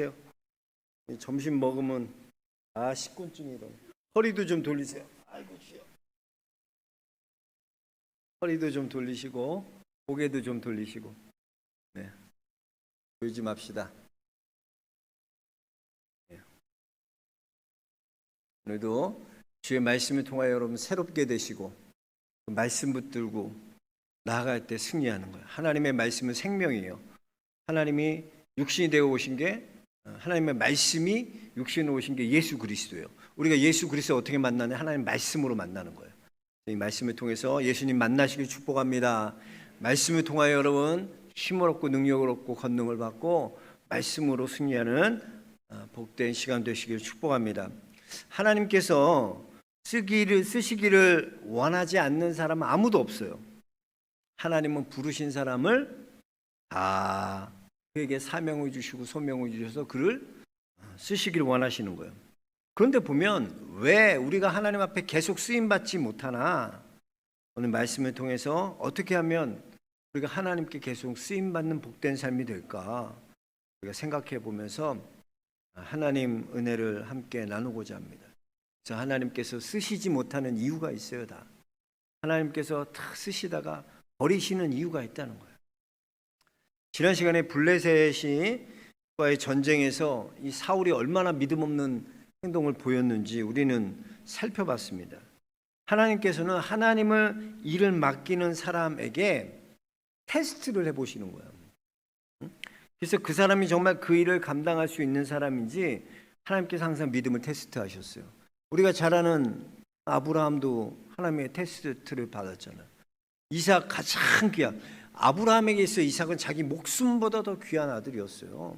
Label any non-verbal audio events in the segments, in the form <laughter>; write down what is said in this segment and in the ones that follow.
이 점심 먹으면 아 식곤증이 일어. 허리도 좀 돌리세요. 아이고 주여. 허리도 좀 돌리시고 고개도 좀 돌리시고. 네. 보이지 맙시다. 네. 오늘도 주의 말씀을 통하여 여러분 새롭게 되시고 그 말씀 붙들고 나아갈 때 승리하는 거예요. 하나님의 말씀은 생명이에요. 하나님이 육신이 되어 오신 게 어, 하나님의 말씀이 육신으로 오신 게 예수 그리스도예요. 우리가 예수 그리스도 어떻게 만나냐? 하나님 말씀으로 만나는 거예요. 이 말씀을 통해서 예수님 만나시길 축복합니다. 말씀을 통하여 여러분 힘을 얻고 능력을 얻고 권능을 받고 말씀으로 승리하는 어, 복된 시간 되시길 축복합니다. 하나님께서 쓰기를 쓰시기를 원하지 않는 사람은 아무도 없어요. 하나님은 부르신 사람을 다 그에게 사명을 주시고 소명을 주셔서 그를 쓰시기를 원하시는 거예요. 그런데 보면 왜 우리가 하나님 앞에 계속 쓰임 받지 못하나 오늘 말씀을 통해서 어떻게 하면 우리가 하나님께 계속 쓰임 받는 복된 삶이 될까 우리가 생각해 보면서 하나님 은혜를 함께 나누고자 합니다. 그래서 하나님께서 쓰시지 못하는 이유가 있어요, 다. 하나님께서 다 쓰시다가 버리시는 이유가 있다는 거예요. 지난 시간에 블레셋이와의 전쟁에서 이 사울이 얼마나 믿음 없는 행동을 보였는지 우리는 살펴봤습니다. 하나님께서는 하나님을 일을 맡기는 사람에게 테스트를 해보시는 거예요. 그래서 그 사람이 정말 그 일을 감당할 수 있는 사람인지 하나님께서 항상 믿음을 테스트하셨어요. 우리가 잘 아는 아브라함도 하나님의 테스트를 받았잖아요. 이삭 가장 귀한 아브라함에게 있어 이삭은 자기 목숨보다 더 귀한 아들이었어요.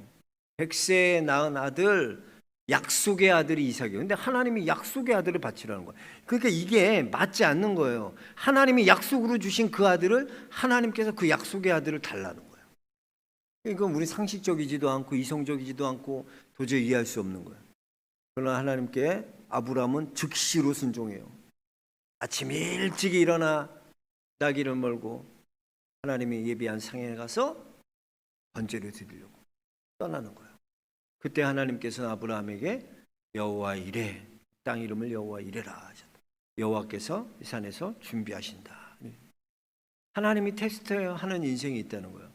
백세에 낳은 아들 약속의 아들이 이삭이에요. 근데 하나님이 약속의 아들을 바치라는 거예요. 그러니까 이게 맞지 않는 거예요. 하나님이 약속으로 주신 그 아들을 하나님께서 그 약속의 아들을 달라는 거예요. 이건 우리 상식적이지도 않고 이성적이지도 않고 도저히 이해할 수 없는 거예요. 그러나 하나님께 아브라함은 즉시로 순종해요. 아침 일찍 일어나 나귀를 몰고 하나님이 예비한 상에 가서 번제를 드리려고 떠나는 거예요. 그때 하나님께서 아브라함에게 여호와 이래 땅 이름을 여호와 이래라 하셨다. 여호와께서 이 산에서 준비하신다. 하나님이 테스트하는 인생이 있다는 거예요.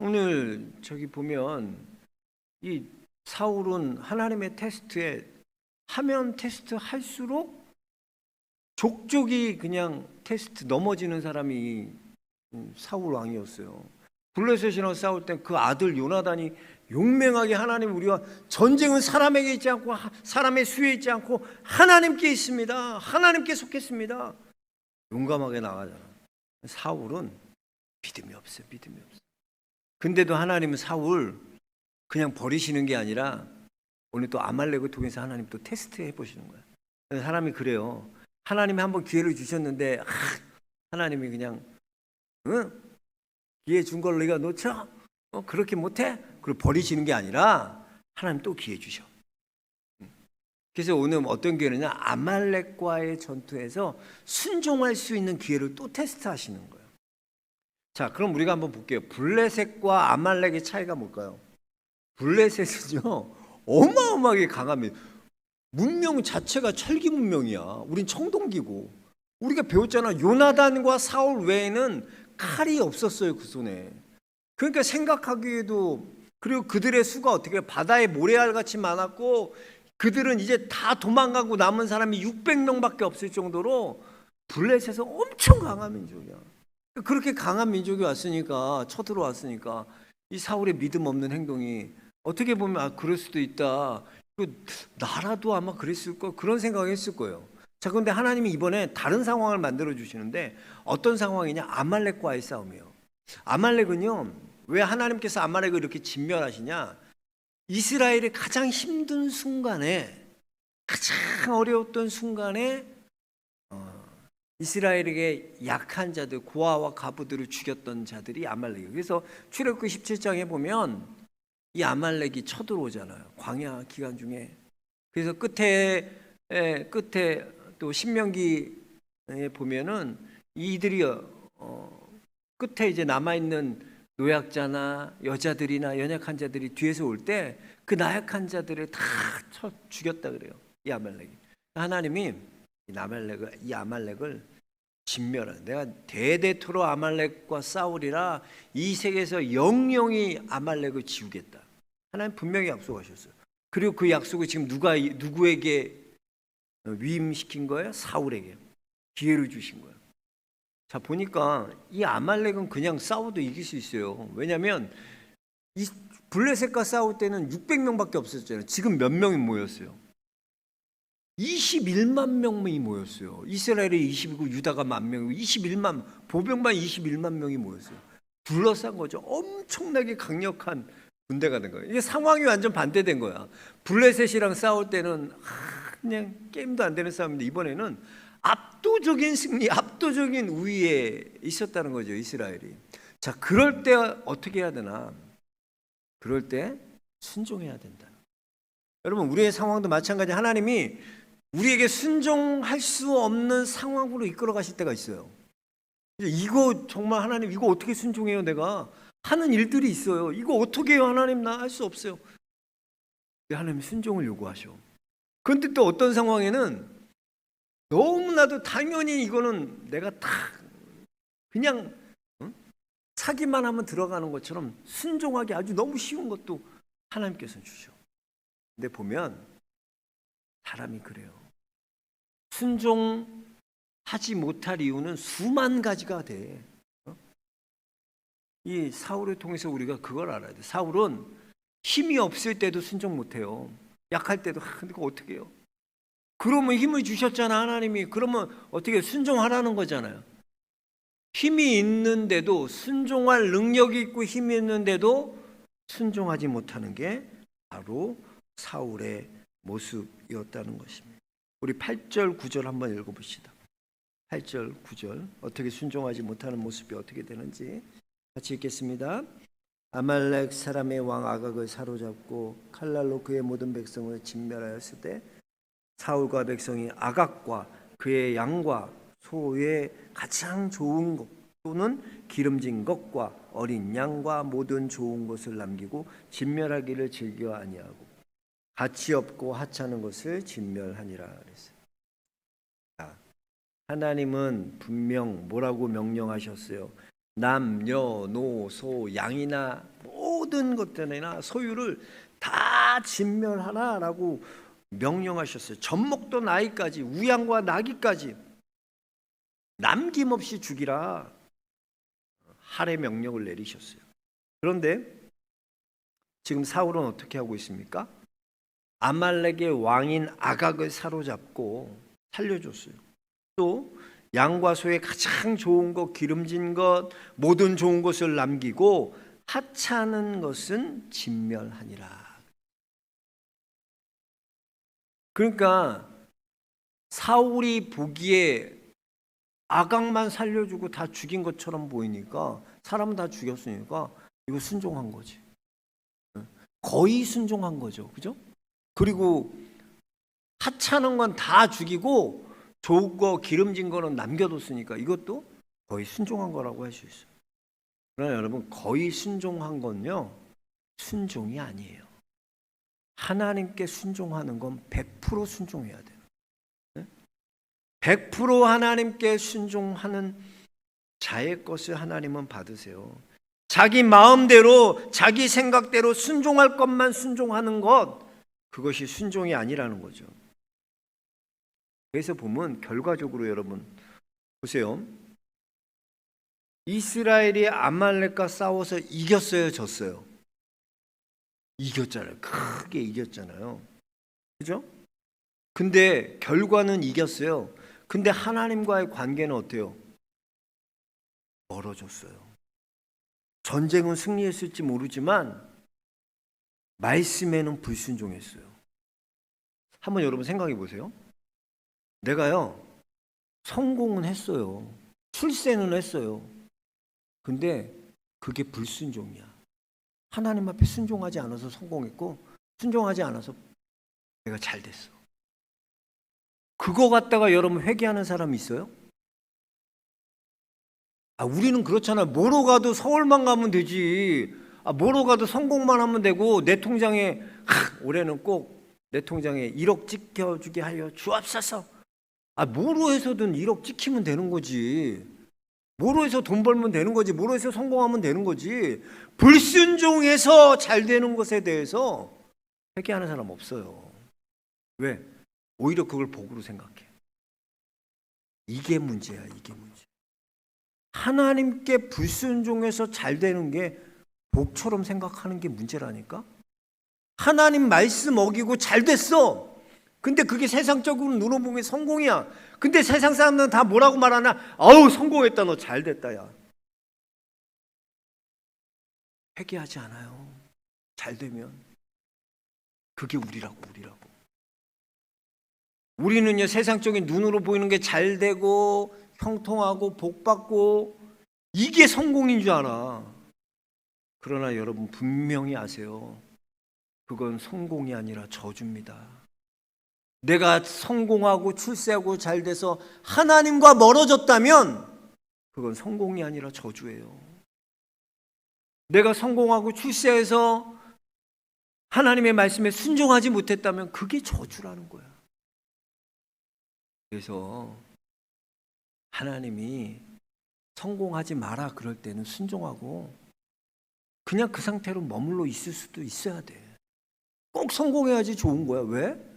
오늘 저기 보면 이 사울은 하나님의 테스트에 하면 테스트 할수록 족족이 그냥 테스트 넘어지는 사람이 사울 왕이었어요. 블레셋이랑 싸울 땐그 아들 요나단이 용맹하게 하나님 우리가 전쟁은 사람에게 있지 않고 사람의 수에 있지 않고 하나님께 있습니다. 하나님께 속했습니다. 용감하게 나가잖아. 사울은 믿음이 없어요. 믿음이 없어. 근데도 하나님은 사울 그냥 버리시는 게 아니라 오늘 또 아말렉을 통해서 하나님 또 테스트 해 보시는 거예요. 사람이 그래요. 하나님이 한번 기회를 주셨는데 아, 하나님이 그냥 응? 기회 준 걸 네가 놓쳐? 어, 그렇게 못해? 그걸 버리시는 게 아니라 하나님 또 기회 주셔. 그래서 오늘 어떤 기회느냐 아말렉과의 전투에서 순종할 수 있는 기회를 또 테스트하시는 거예요. 자, 그럼 우리가 한번 볼게요. 블레셋과 아말렉의 차이가 뭘까요? 블레셋은요 어마어마하게 강합니다. 문명 자체가 철기 문명이야. 우린 청동기고. 우리가 배웠잖아. 요나단과 사울 외에는 칼이 없었어요 그 손에. 그러니까 생각하기에도 그리고 그들의 수가 어떻게 바다에 모래알 같이 많았고 그들은 이제 다 도망가고 남은 사람이 600명밖에 없을 정도로 블레셋은 엄청 강한 민족이야. 그렇게 강한 민족이 왔으니까 쳐들어왔으니까 이 사울의 믿음 없는 행동이 어떻게 보면 아 그럴 수도 있다. 그 나라도 아마 그랬을 거 그런 생각했을 거예요. 자, 그런데 하나님이 이번에 다른 상황을 만들어 주시는데 어떤 상황이냐? 아말렉과의 싸움이에요. 아말렉은요. 왜 하나님께서 아말렉을 이렇게 진멸하시냐? 이스라엘의 가장 힘든 순간에 가장 어려웠던 순간에 어, 이스라엘에게 약한 자들, 고아와 가부들을 죽였던 자들이 아말렉이에요. 그래서 출애굽기 17장에 보면 이 아말렉이 쳐들어오잖아요. 광야 기간 중에. 그래서 끝에 에, 끝에 또 신명기에 보면은 이들이 어, 끝에 이제 남아 있는 노약자나 여자들이나 연약한 자들이 뒤에서 올 때 그 나약한 자들을 다 쳐 죽였다 그래요. 이 아말렉이. 하나님이 이 아말렉을 이 아말렉을 진멸한. 내가 대대토록 아말렉과 싸우리라 이 세계에서 영영이 아말렉을 지우겠다. 하나님 분명히 약속하셨어요. 그리고 그 약속을 지금 누가 누구에게 위임시킨 거예요? 사울에게 기회를 주신 거예요. 자 보니까 이 아말렉은 그냥 싸워도 이길 수 있어요. 왜냐하면 이 블레셋과 싸울 때는 600명밖에 없었잖아요. 지금 몇 명이 모였어요? 21만 명이 모였어요. 이스라엘이 20이고 유다가 만 명이고 21만 보병만 21만 명이 모였어요. 둘러싼 거죠. 엄청나게 강력한 군대가 된 거예요. 이게 상황이 완전 반대된 거야. 블레셋이랑 싸울 때는 아, 그냥 게임도 안 되는 싸움인데 이번에는 압도적인 승리, 압도적인 우위에 있었다는 거죠. 이스라엘이. 자, 그럴 때 어떻게 해야 되나? 그럴 때 순종해야 된다. 여러분, 우리의 상황도 마찬가지. 하나님이 우리에게 순종할 수 없는 상황으로 이끌어 가실 때가 있어요. 이거 정말 하나님 이거 어떻게 순종해요 내가 하는 일들이 있어요. 이거 어떻게 해요 하나님 나 할 수 없어요. 하나님 순종을 요구하셔. 그런데 또 어떤 상황에는 너무나도 당연히 이거는 내가 다 그냥 응? 사기만 하면 들어가는 것처럼 순종하기 아주 너무 쉬운 것도 하나님께서 주셔. 근데 보면 사람이 그래요. 순종하지 못할 이유는 수만 가지가 돼. 어? 이 사울을 통해서 우리가 그걸 알아야 돼. 사울은 힘이 없을 때도 순종 못해요. 약할 때도 아, 근데 어떻게 해요? 그러면 힘을 주셨잖아 하나님이. 그러면 어떻게 순종하라는 거잖아요. 힘이 있는데도 순종할 능력이 있고 힘이 있는데도 순종하지 못하는 게 바로 사울의 모습이었다는 것입니다. 우리 8절 9절 한번 읽어 봅시다. 8절 9절 어떻게 순종하지 못하는 모습이 어떻게 되는지 같이 읽겠습니다. 아말렉 사람의 왕 아각을 사로잡고 칼날로 그의 모든 백성을 진멸하였을 때 사울과 백성이 아각과 그의 양과 소의 가장 좋은 것 또는 기름진 것과 어린 양과 모든 좋은 것을 남기고 진멸하기를 즐겨 아니하고 가치 없고 하찮은 것을 진멸하니라 그랬어요. 자, 하나님은 분명 뭐라고 명령하셨어요? 남녀 노소 양이나 모든 것들이나 소유를 다 진멸하라라고 명령하셨어요. 젖먹도 나이까지 우양과 나귀까지 남김없이 죽이라 할의 명령을 내리셨어요. 그런데 지금 사울은 어떻게 하고 있습니까? 아말렉의 왕인 아각을 사로잡고 살려줬어요. 또 양과 소의 가장 좋은 것, 기름진 것, 모든 좋은 것을 남기고 하찮은 것은 진멸하니라. 그러니까 사울이 보기에 아각만 살려주고 다 죽인 것처럼 보이니까 사람 다 죽였으니까 이거 순종한 거지. 거의 순종한 거죠. 그죠? 그리고 하찮은 건 다 죽이고 좋은 거 기름진 거는 남겨뒀으니까 이것도 거의 순종한 거라고 할 수 있어요. 그러나 여러분 거의 순종한 건요 순종이 아니에요. 하나님께 순종하는 건 100% 순종해야 돼요. 100% 하나님께 순종하는 자의 것을 하나님은 받으세요. 자기 마음대로 자기 생각대로 순종할 것만 순종하는 것 그것이 순종이 아니라는 거죠. 그래서 보면 결과적으로 여러분 보세요. 이스라엘이 아말렉과 싸워서 이겼어요, 졌어요. 이겼잖아요. 크게 이겼잖아요. 그죠? 근데 결과는 이겼어요. 근데 하나님과의 관계는 어때요? 멀어졌어요. 전쟁은 승리했을지 모르지만 말씀에는 불순종했어요. 한번 여러분 생각해 보세요. 내가요, 성공은 했어요. 출세는 했어요. 근데 그게 불순종이야. 하나님 앞에 순종하지 않아서 성공했고, 순종하지 않아서 내가 잘 됐어. 그거 갖다가 여러분 회개하는 사람 있어요? 아, 우리는 그렇잖아. 뭐로 가도 서울만 가면 되지. 아, 뭐로 가도 성공만 하면 되고 내 통장에 하, 올해는 꼭 내 통장에 1억 찍혀주게 하여 주옵소서. 아, 뭐로 해서든 1억 찍히면 되는 거지. 뭐로 해서 돈 벌면 되는 거지. 뭐로 해서 성공하면 되는 거지. 불순종해서 잘 되는 것에 대해서 회개하는 사람 없어요. 왜? 오히려 그걸 복으로 생각해. 이게 문제야, 이게 문제. 하나님께 불순종해서 잘 되는 게 복처럼 생각하는 게 문제라니까? 하나님 말씀 어기고 잘 됐어. 근데 그게 세상적으로 눈으로 보면 성공이야. 근데 세상 사람들은 다 뭐라고 말하나? 아우, 성공했다. 너 잘 됐다, 야. 회개하지 않아요. 잘 되면. 그게 우리라고, 우리라고. 우리는요, 세상적인 눈으로 보이는 게 잘 되고, 형통하고, 복 받고, 이게 성공인 줄 알아. 그러나 여러분 분명히 아세요. 그건 성공이 아니라 저주입니다. 내가 성공하고 출세하고 잘 돼서 하나님과 멀어졌다면 그건 성공이 아니라 저주예요. 내가 성공하고 출세해서 하나님의 말씀에 순종하지 못했다면 그게 저주라는 거야. 그래서 하나님이 성공하지 마라 그럴 때는 순종하고 그냥 그 상태로 머물러 있을 수도 있어야 돼. 꼭 성공해야지 좋은 거야. 왜?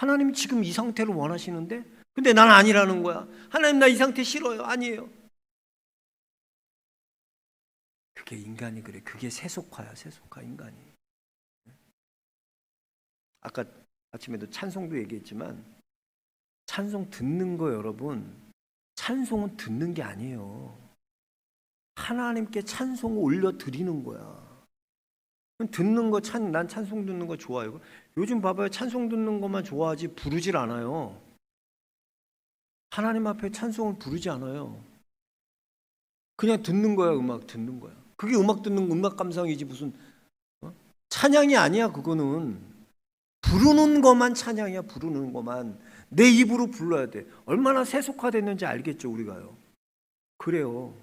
하나님이 지금 이 상태를 원하시는데 근데 난 아니라는 거야. 하나님 나 이 상태 싫어요. 아니에요. 그게 인간이 그래. 그게 세속화야. 세속화 인간이. 아까 아침에도 찬송도 얘기했지만 찬송 듣는 거 여러분 찬송은 듣는 게 아니에요. 하나님께 찬송을 올려 드리는 거야. 듣는 거 찬, 난 찬송 듣는 거 좋아요. 요즘 봐봐요. 찬송 듣는 것만 좋아하지 부르질 않아요. 하나님 앞에 찬송을 부르지 않아요. 그냥 듣는 거야, 음악 듣는 거야. 그게 음악 듣는 음악 감상이지 무슨 어? 찬양이 아니야, 그거는. 부르는 것만 찬양이야, 부르는 것만. 내 입으로 불러야 돼. 얼마나 세속화됐는지 알겠죠, 우리가요. 그래요.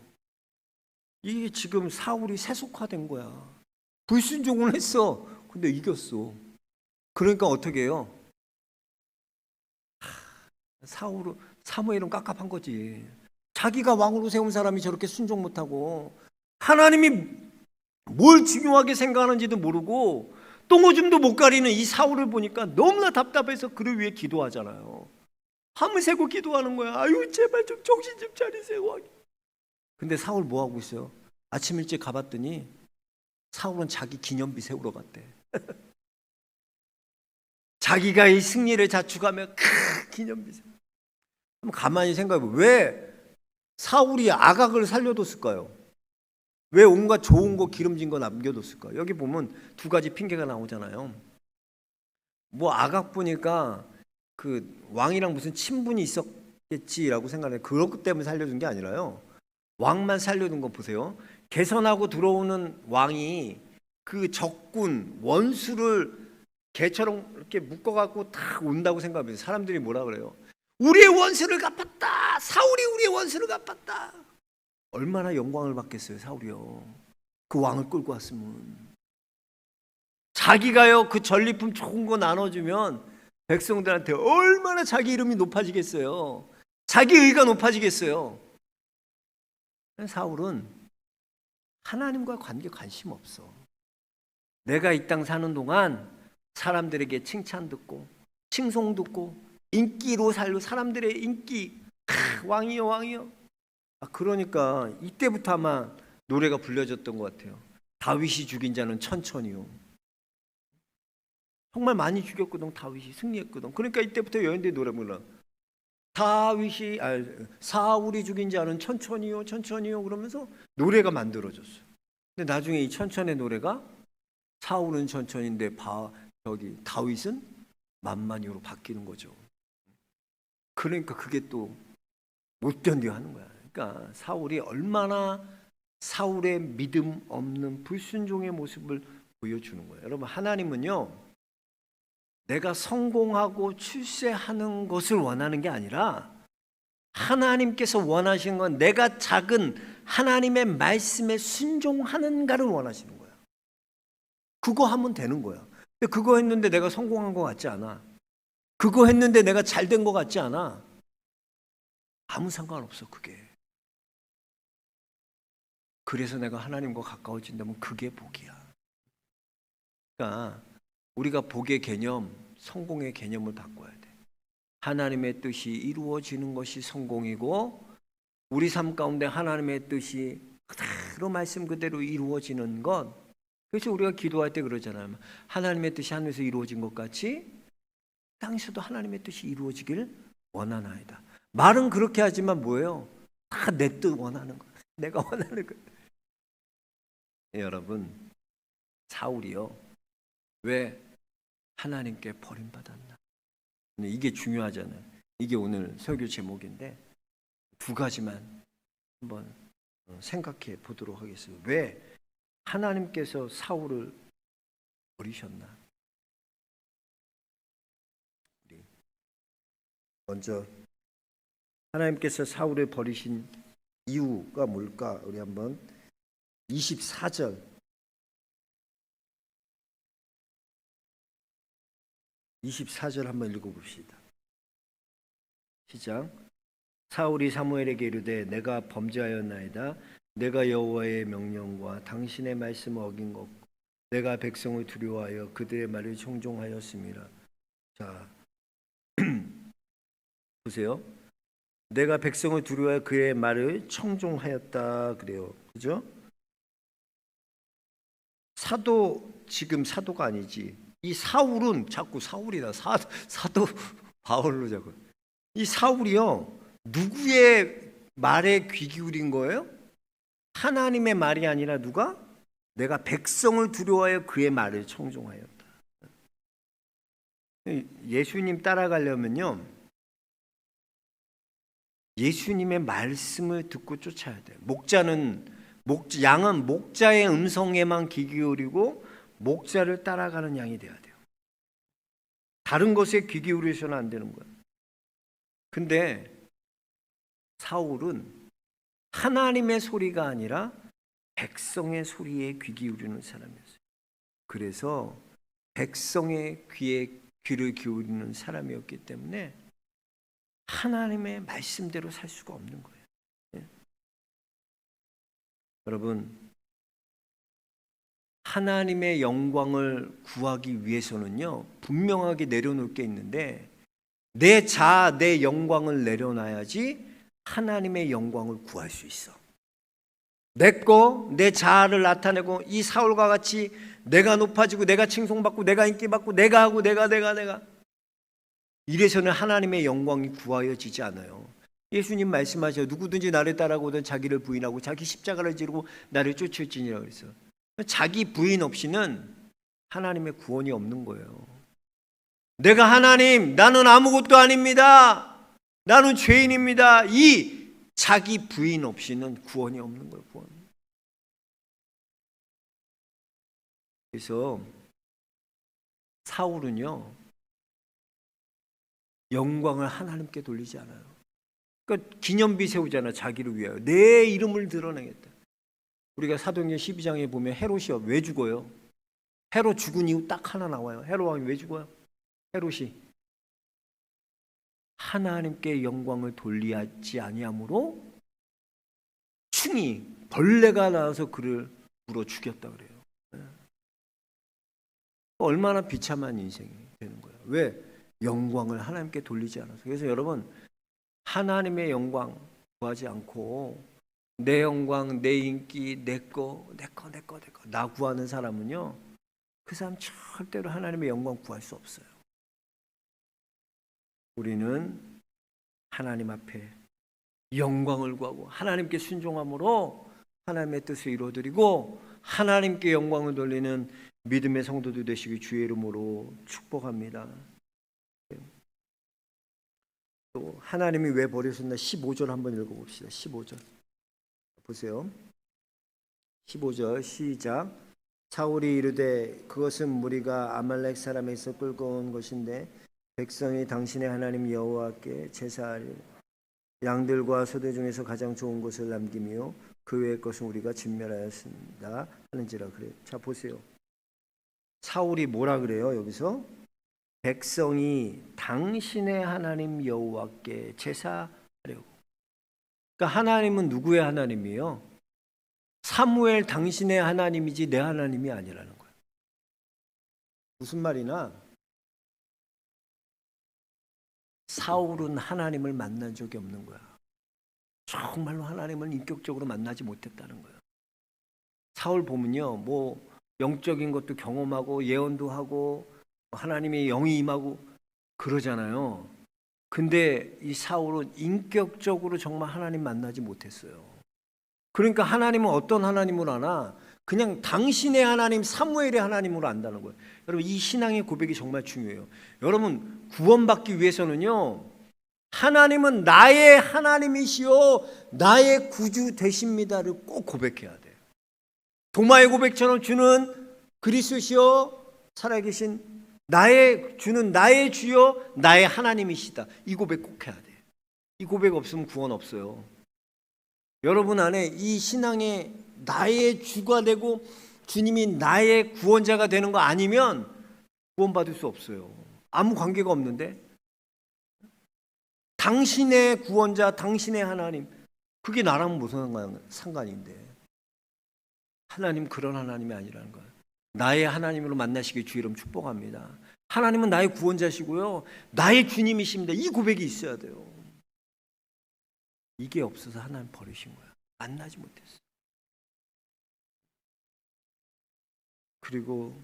이게 지금 사울이 세속화된 거야. 불순종을 했어. 근데 이겼어. 그러니까 어떻게 해요? 사울은 사무엘은 깝깝한 거지. 자기가 왕으로 세운 사람이 저렇게 순종 못하고 하나님이 뭘 중요하게 생각하는지도 모르고 똥오줌도 못 가리는 이 사울을 보니까 너무나 답답해서 그를 위해 기도하잖아요. 밤을 새고 기도하는 거야. 아유 제발 좀 정신 좀 차리세요. 근데 사울 뭐 하고 있어요? 아침 일찍 가봤더니 사울은 자기 기념비 세우러 갔대. <laughs> 자기가 이 승리를 자축하며 크 기념비 세우. 한번 가만히 생각해 봐. 왜 사울이 아각을 살려뒀을까요? 왜 온갖 좋은 거 기름진 거 남겨뒀을까? 여기 보면 두 가지 핑계가 나오잖아요. 뭐 아각 보니까 그 왕이랑 무슨 친분이 있었겠지라고 생각해. 그렇기 때문에 살려준 게 아니라요. 왕만 살려둔 거 보세요. 개선하고 들어오는 왕이 그 적군 원수를 개처럼 이렇게 묶어갖고 탁 온다고 생각하면 사람들이 뭐라 그래요? 우리의 원수를 갚았다. 사울이 우리의 원수를 갚았다. 얼마나 영광을 받겠어요, 사울이요. 그 왕을 끌고 왔으면 자기가요 그 전리품 좋은 거 나눠주면 백성들한테 얼마나 자기 이름이 높아지겠어요. 자기 의가 높아지겠어요. 사울은 하나님과 관계 관심 없어. 내가 이 땅 사는 동안 사람들에게 칭찬 듣고 칭송 듣고 인기로 살고 사람들의 인기 크, 왕이요 왕이요. 아, 그러니까 이때부터 아마 노래가 불려졌던 것 같아요. 다윗이 죽인 자는 천천히요. 정말 많이 죽였거든 다윗이 승리했거든. 그러니까 이때부터 여인들이 노래 불러. 다윗이 아, 사울이 죽인 자는 천천히요 천천히요 그러면서 노래가 만들어졌어요. 근데 나중에 이 천천의 노래가 사울은 천천인데 바 저기 다윗은 만만히로 바뀌는 거죠. 그러니까 그게 또 못 견뎌 하는 거야. 그러니까 사울이 얼마나 사울의 믿음 없는 불순종의 모습을 보여주는 거예요. 여러분 하나님은요. 내가 성공하고 출세하는 것을 원하는 게 아니라 하나님께서 원하시는 건 내가 작은 하나님의 말씀에 순종하는가를 원하시는 거야. 그거 하면 되는 거야. 그거 했는데 내가 성공한 것 같지 않아. 그거 했는데 내가 잘 된 것 같지 않아. 아무 상관없어, 그게. 그래서 내가 하나님과 가까워진다면 그게 복이야. 그러니까 우리가 복의 개념, 성공의 개념을 바꿔야 돼. 하나님의 뜻이 이루어지는 것이 성공이고 우리 삶 가운데 하나님의 뜻이 그대로 말씀 그대로 이루어지는 것. 그래서 우리가 기도할 때 그러잖아요. 하나님의 뜻이 하늘에서 이루어진 것 같이 땅에서도 하나님의 뜻이 이루어지길 원하나이다. 말은 그렇게 하지만 뭐예요? 다 내 뜻 원하는 거. 내가 원하는 거. 예, 여러분, 사울이요. 왜 하나님께 버림받았나? 이게 중요하잖아요. 이게 오늘 설교 제목인데 두 가지만 한번 어, 생각해 보도록 하겠습니다. 왜 하나님께서 사울을 버리셨나? 먼저 하나님께서 사울을 버리신 이유가 뭘까? 우리 한번 24절 24절 한번 읽어봅시다. 시작. 사울이 사무엘에게 이르되 내가 범죄하였나이다. 내가 여호와의 명령과 당신의 말씀을 어긴 것, 내가 백성을 두려워하여 그들의 말을 청종하였습니다. 자, <clears throat> 보세요. 내가 백성을 두려워하여 그의 말을 청종하였다 그래요. 그죠? 사도 지금 사도가 아니지. 이 사울은 자꾸 사울이다. 사, 사도 바울로 자꾸. 이 사울이요. 누구의 말에 귀 기울인 거예요? 하나님의 말이 아니라 누가? 내가 백성을 두려워하여 그의 말을 청종하였다. 예수님 따라가려면요. 예수님의 말씀을 듣고 쫓아야 돼요. 목자는 목 양은 목자의 음성에만 귀 기울이고 목자를 따라가는 양이 돼야 돼요. 다른 것에 귀 기울여서는 안 되는 거예요. 근데 사울은 하나님의 소리가 아니라 백성의 소리에 귀 기울이는 사람이었어요. 그래서 백성의 귀에 귀를 기울이는 사람이었기 때문에 하나님의 말씀대로 살 수가 없는 거예요. 예. 여러분, 하나님의 영광을 구하기 위해서는요, 분명하게 내려놓을 게 있는데, 내 자아, 내 영광을 내려놔야지 하나님의 영광을 구할 수 있어. 내 거, 내 자아를 나타내고 이 사울과 같이 내가 높아지고 내가 칭송받고 내가 인기받고 내가 하고 내가 내가 내가 이래서는 하나님의 영광이 구하여지지 않아요. 예수님 말씀하셔 누구든지 나를 따라오든 자기를 부인하고 자기 십자가를 지르고 나를 쫓을지니라 그랬어. 자기 부인 없이는 하나님의 구원이 없는 거예요. 내가 하나님 나는 아무것도 아닙니다. 나는 죄인입니다. 이 자기 부인 없이는 구원이 없는 거예요. 구원. 그래서 사울은요 영광을 하나님께 돌리지 않아요. 그러니까 기념비 세우잖아 자기를 위하여 내 이름을 드러내겠다. 우리가 사도행전 12장에 보면 헤롯이 왜 죽어요? 헤롯 죽은 이유 딱 하나 나와요. 헤롯 왕이 왜 죽어요? 헤롯이 하나님께 영광을 돌리지 아니함으로 충이 벌레가 나와서 그를 물어 죽였다 그래요. 네. 얼마나 비참한 인생이 되는 거예요. 왜? 영광을 하나님께 돌리지 않아서. 그래서 여러분 하나님의 영광 구하지 않고 내 영광, 내 인기, 내 거, 내 거, 내 거, 내 거, 나 구하는 사람은요, 그 사람 절대로 하나님의 영광 구할 수 없어요. 우리는 하나님 앞에 영광을 구하고 하나님께 순종함으로 하나님의 뜻을 이루어드리고 하나님께 영광을 돌리는 믿음의 성도들 되시기 주의 이름으로 축복합니다. 또 하나님이 왜 버리셨나 15절 한번 읽어봅시다. 15절 보세요. 15절 시작. 사울이 이르되 그것은 무리가 아말렉 사람에서 끌고 온 것인데 백성이 당신의 하나님 여호와께 제사하리 양들과 소대 중에서 가장 좋은 것을 남기며 그 외의 것은 우리가 진멸하였습니다 하는지라 그래. 자 보세요. 사울이 뭐라 그래요 여기서? 백성이 당신의 하나님 여호와께 제사하려고. 그러니까 하나님은 누구의 하나님이요? 사무엘 당신의 하나님이지 내 하나님이 아니라는 거예요. 무슨 말이나? 사울은 하나님을 만난 적이 없는 거야. 정말로 하나님을 인격적으로 만나지 못했다는 거예요. 사울 보면요, 뭐 영적인 것도 경험하고 예언도 하고 하나님의 영이 임하고 그러잖아요. 근데 이 사울은 인격적으로 정말 하나님 만나지 못했어요. 그러니까 하나님은 어떤 하나님으로 아나? 그냥 당신의 하나님 사무엘의 하나님으로 안다는 거예요. 여러분 이 신앙의 고백이 정말 중요해요. 여러분 구원받기 위해서는요. 하나님은 나의 하나님이시요 나의 구주 되십니다를 꼭 고백해야 돼요. 도마의 고백처럼 주는 그리스도시요 살아계신 나의 주는 나의 주요 나의 하나님이시다. 이 고백 꼭 해야 돼. 이 고백 없으면 구원 없어요. 여러분 안에 이 신앙의 나의 주가 되고 주님이 나의 구원자가 되는 거 아니면 구원받을 수 없어요. 아무 관계가 없는데 당신의 구원자, 당신의 하나님 그게 나랑 무슨 상관- 상관인데 하나님 그런 하나님이 아니라는 거예요. 나의 하나님으로 만나시길 주 이름 축복합니다. 하나님은 나의 구원자시고요. 나의 주님이십니다. 이 고백이 있어야 돼요. 이게 없어서 하나님 버리신 거야. 만나지 못했어. 그리고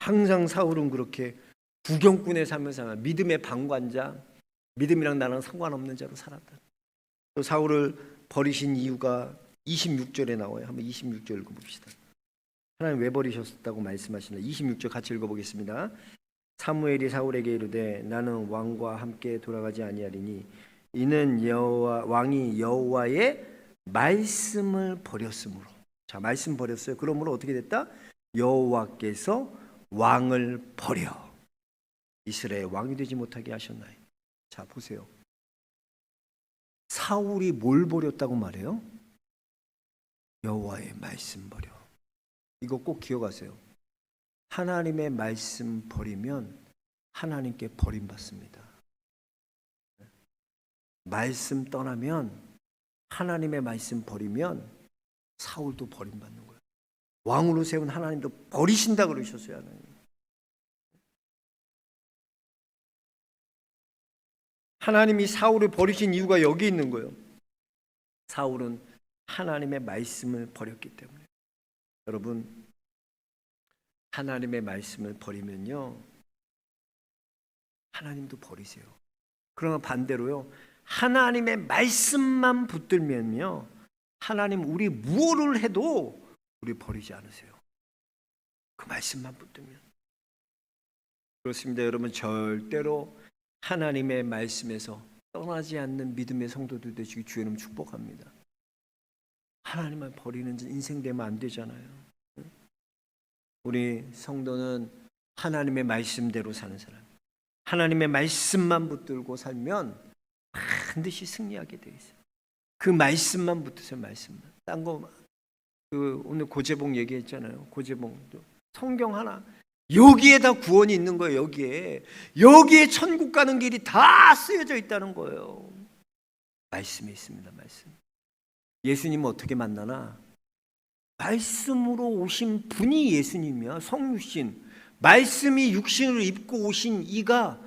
항상 사울은 그렇게 구경꾼의 삶을 살아 믿음의 방관자, 믿음이랑 나랑 상관없는 자로 살았다. 또 사울을 버리신 이유가 26절에 나와요. 한번 26절 읽어봅시다. 하나님 왜 버리셨다고 말씀하시나? 26절 같이 읽어보겠습니다. 사무엘이 사울에게 이르되 나는 왕과 함께 돌아가지 아니하리니 이는 여호와 왕이 여호와의 말씀을 버렸으므로 자 말씀 버렸어요. 그러므로 어떻게 됐다? 여호와께서 왕을 버려 이스라엘 왕이 되지 못하게 하셨나요? 자 보세요. 사울이 뭘 버렸다고 말해요? 여호와의 말씀 버려. 이거 꼭 기억하세요. 하나님의 말씀 버리면 하나님께 버림받습니다. 말씀 떠나면 하나님의 말씀 버리면 사울도 버림받는 거예요. 왕으로 세운 하나님도 버리신다 그러셨어요. 하나님. 하나님이 사울을 버리신 이유가 여기 있는 거예요. 사울은 하나님의 말씀을 버렸기 때문에. 여러분 하나님의 말씀을 버리면요. 하나님도 버리세요. 그러나 반대로요. 하나님의 말씀만 붙들면요. 하나님 우리 무엇을 해도 우리 버리지 않으세요. 그 말씀만 붙들면. 그렇습니다. 여러분 절대로 하나님의 말씀에서 떠나지 않는 믿음의 성도들 되시기 주의 이름 축복합니다. 하나님을 버리는 인생 되면 안 되잖아요. 우리 성도는 하나님의 말씀대로 사는 사람. 하나님의 말씀만 붙들고 살면 반드시 승리하게 돼 있어요. 그 말씀만 붙으세요. 말씀만. 딴 거 그 오늘 고재봉 얘기했잖아요. 고재봉도 성경 하나 여기에 다 구원이 있는 거예요. 여기에 여기에 천국 가는 길이 다 쓰여져 있다는 거예요. 말씀이 있습니다. 말씀. 예수님 어떻게 만나나? 말씀으로 오신 분이 예수님이야. 성육신. 말씀이 육신을 입고 오신 이가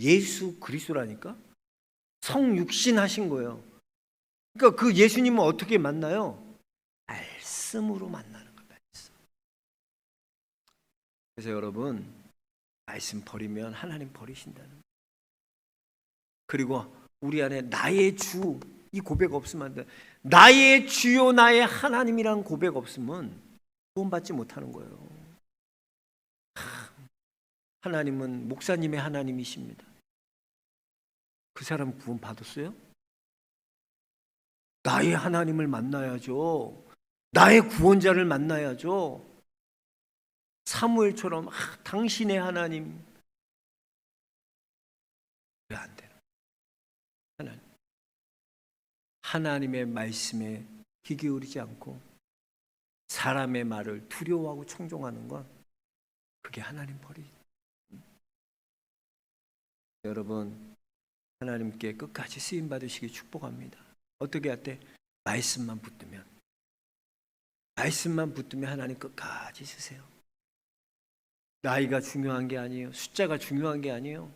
예수 그리스도라니까? 성육신 하신 거예요. 그러니까 그 예수님은 어떻게 만나요? 말씀으로 만나는 거예요. 말씀. 그래서 여러분 말씀 버리면 하나님 버리신다는 거예요. 그리고 우리 안에 나의 주 이 고백 없으면 안 돼. 나의 주요 나의 하나님이라는 고백 없으면 구원받지 못하는 거예요. 하나님은 목사님의 하나님이십니다. 그 사람 구원 받았어요? 나의 하나님을 만나야죠. 나의 구원자를 만나야죠. 사무엘처럼 아, 당신의 하나님 왜 안 되나? 하나님 하나님의 말씀에 귀 기울이지 않고 사람의 말을 두려워하고 청종하는 건 그게 하나님 버리. 여러분 하나님께 끝까지 쓰임 받으시기 축복합니다. 어떻게 할 때 말씀만 붙들면 말씀만 붙들면 하나님 끝까지 쓰세요. 나이가 중요한 게 아니에요. 숫자가 중요한 게 아니에요.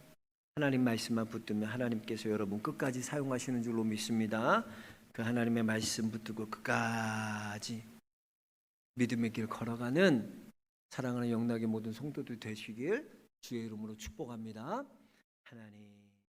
하나님 말씀만 붙들면 하나님께서 여러분 끝까지 사용하시는 줄로 믿습니다. 그 하나님의 말씀 붙들고 끝까지 믿음의 길 걸어가는 사랑하는 영락의 모든 성도들 되시길 주의 이름으로 축복합니다. 하나님